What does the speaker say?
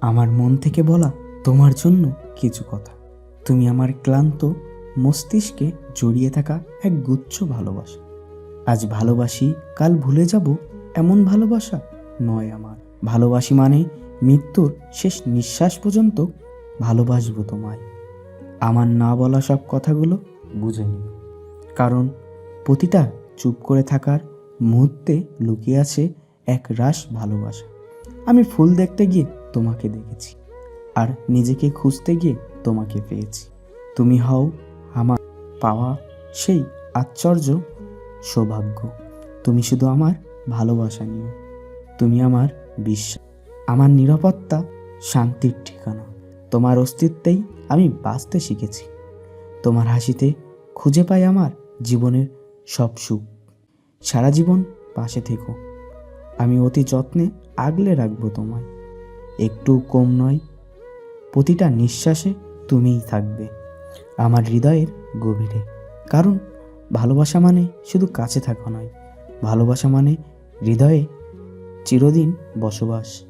আমার মন থেকে বলা তোমার জন্য কিছু কথা। তুমি আমার ক্লান্ত মস্তিষ্কে জড়িয়ে থাকা এক গুচ্ছ ভালোবাসা। আজ ভালোবাসি, কাল ভুলে যাব এমন ভালোবাসা নয় আমার। ভালোবাসি মানে মৃত্যুর শেষ নিঃশ্বাস পর্যন্ত ভালোবাসবো তোমায়। আমার না বলা সব কথাগুলো বুঝে নিও। কারণ প্রতিটা চুপ করে থাকার মুহূর্তে লুকিয়ে আছে এক রাস ভালোবাসা। আমি ফুল দেখতে গিয়ে তোমাকে দেখেছি, আর নিজেকে খুঁজতে গিয়ে তোমাকে পেয়েছি। তুমি হও আমার পাওয়া সেই আশ্চর্য সৌভাগ্য। তুমি শুধু আমার ভালোবাসা নিও। তুমি আমার বিশ্বাস। আমার নিরাপত্তা, শান্তির ঠিকানা। তোমার অস্তিত্বেই আমি বাঁচতে শিখেছি। তোমার হাসিতে খুঁজে পাই আমার জীবনের সব সুখ। সারা জীবন পাশে থেকো। আমি অতি যত্নে আগলে রাখব তোমায়। একটু কম নয়, প্রতিটা নিঃশ্বাসে তুমিই থাকবে আমার হৃদয়ের গভীরে। কারণ ভালোবাসা মানে শুধু কাছে থাকা নয়, ভালোবাসা মানে হৃদয়ে চিরদিন বসবাস।